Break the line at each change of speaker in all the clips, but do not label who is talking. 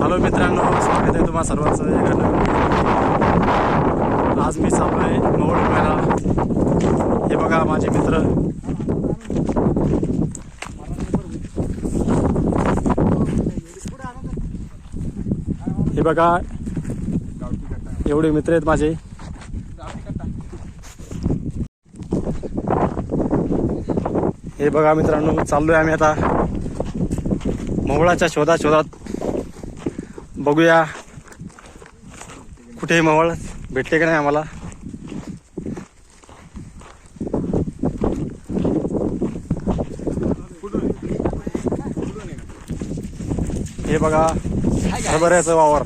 Hello मित्रांनो स्वागत आहे तुम्हाला सर्वांचं एका नवीन आज मी चाललो आहे मोड मेळा. हे बघा माझे मित्र. हे बघा एवढे मित्र आहेत माझे. हे बघा मित्रांनो चाललो आहे आम्ही आता मोहळाच्या शोधात शोधात बघूया. कुठे मवळ? भेटते का नाही आम्हाला? हे बघा हरभऱ्याचं वावर.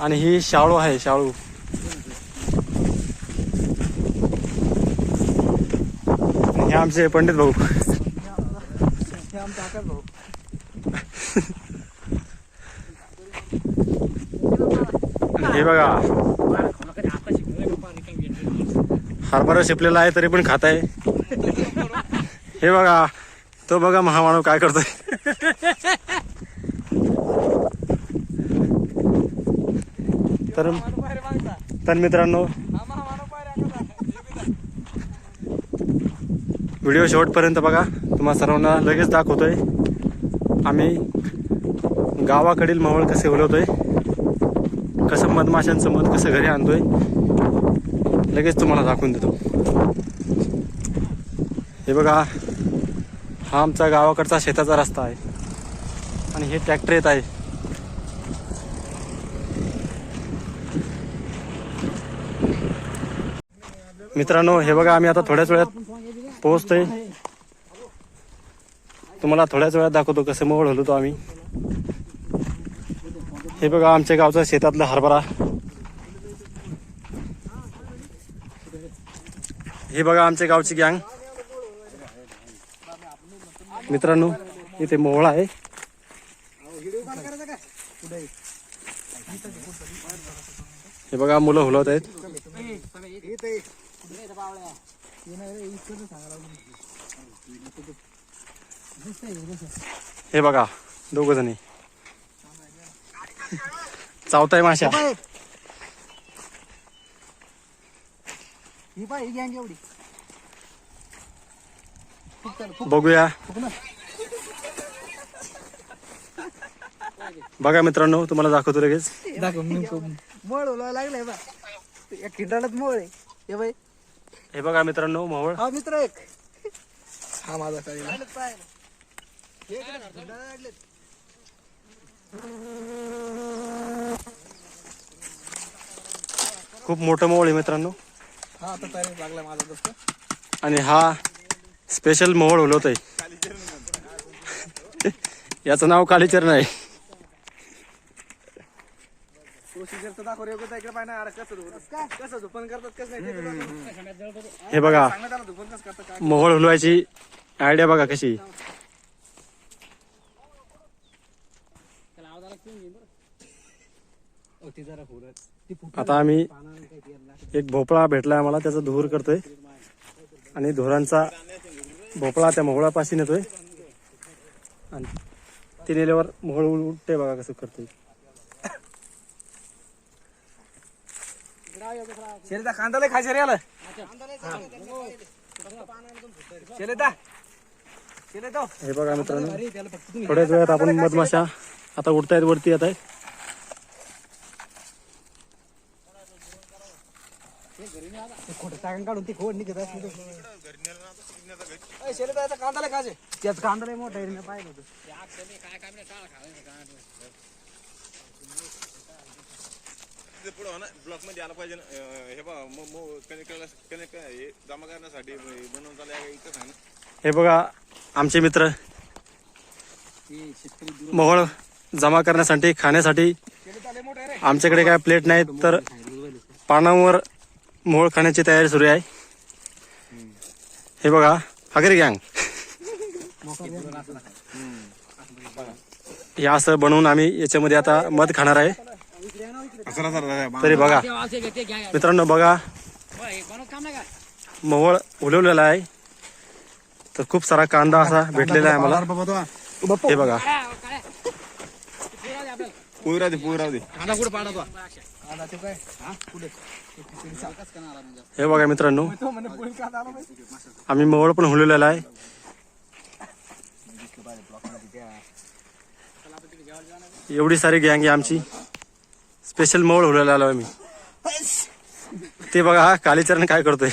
आणि ही शाळू आहे शाळू. आणि हे आमचे पंडित भाऊ. हे बघा. हरभरा शिपलेला आहे तरी पण खात आहे हे बघा. तो बघा महामानव काय करतोय. तर तर मित्रांनो व्हिडिओ शेवटपर्यंत बघा. तुम्हा सर्वांना लगेच दाखवतोय. आम्ही गावाकडील माहोळ कसे उलवतोय. कसं मधमाशांचं मध कसं घरी आणतोय लगेच तुम्हाला दाखवून देतो. हे बघा हा आमचा गावाकडचा शेताचा रस्ता आहे. आणि हे ट्रॅक्टर येत आहे. मित्रांनो हे बघा आम्ही आता थोड्याच वेळात पोहोचतोय. तुम्हाला थोड्याच वेळात दाखवतो कसं मोहळ होतो आम्ही. हे बघा आमच्या गावचा शेतातला हरभरा. हे बघा आमच्या गावची गँग. मित्रांनो इथे मोहळा आहे. हे बघा मुलं हुलवत आहेत. हे बघा दोघ जणी. चावताय माशा
ही पाय गँग एवढी.
बघूया. बघा मित्रांनो तुम्हाला दाखवतो लगेच.
दाखव मोळ ओलावा लागलाय बा या मोळ आहे. हे बाई.
हे बघा मित्रांनो मोहळ.
हा मित्र एक. हा माझा काय
खूप मोठं मोहळ आहे मित्रांनो.
हा आता तयारी लागलाय माझा दोस्त.
आणि हा स्पेशल मोहळ उलवत आहे याचं नाव कालीचरण आहे
प्रोसिजर तर दाखव रे उगाच इकडे पाय ना अरे कसं धुवत कसं धुपन करतात कसं नाही ते तुला
हे बघा
सांगण्यात आलं धुपन कसं करतात काय
मोहळ उलवायची आयडिया बघा कशी आता आम्ही एक भोपळा भेटलाय आम्हाला त्याचा धुर करतोय. आणि धुरांचा भोपळा त्या मोहळापाशी नेतोय आणि ते नेल्यावर मोहळ उठते बघा कसं करतोय.
शेलेदा कांदा लय खायचे रे आलं
हे बघा मित्रांनो थोड्याच वेळात आपण मधमाशा आता उडतायत वरती येत आहेत
खोटं टाकून काढून ती खोड निघत असली कांदा लय खायचे त्याच कांदा लय मोठा आहे रे, मी पाहिलं होतं.
पुढे ब्लॉकमध्ये आला पाहिजे हे बा कनेक्ट कनेक्ट हे जमा करण्यासाठी बनवून चालू इथं सांग ना.
हे बघा आमचे मित्र मोहळ जमा करण्यासाठी खाण्यासाठी आमच्याकडे काय प्लेट नाहीत तर पानावर मोहळ खाण्याची तयारी सुरू आहे. हे बघा हगरी गँग. हे असं बनवून आम्ही याच्यामध्ये आता मध खाणार आहे. तरी बघा. मित्रांनो बघा. मोहळ उलवलेला आहे. तर खूप सारा कांदा असा भेटलेला आहे आम्हाला. हे बघा.
पोई राहते राहते
कांदा कुठे पाडा तो? कांदा तो काय? हा? कुठे?
हे बघा मित्रांनो
पोळी
आम्ही मोवळ पण हुललेला आहे. एवढी सारी गँग आहे आमची. स्पेशल मोवळ हुलायला आलो आम्ही. ते बघा हा कालीचरण काय करतोय.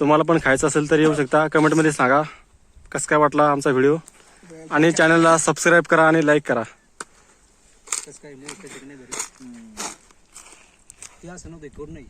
तुम्हाला पण खायचं असेल तर येऊ शकता. कमेंटमध्ये सांगा. कसं काय वाटला आमचा व्हिडिओ? आणि चॅनलला सबस्क्राईब करा आणि लाईक
करा. नाही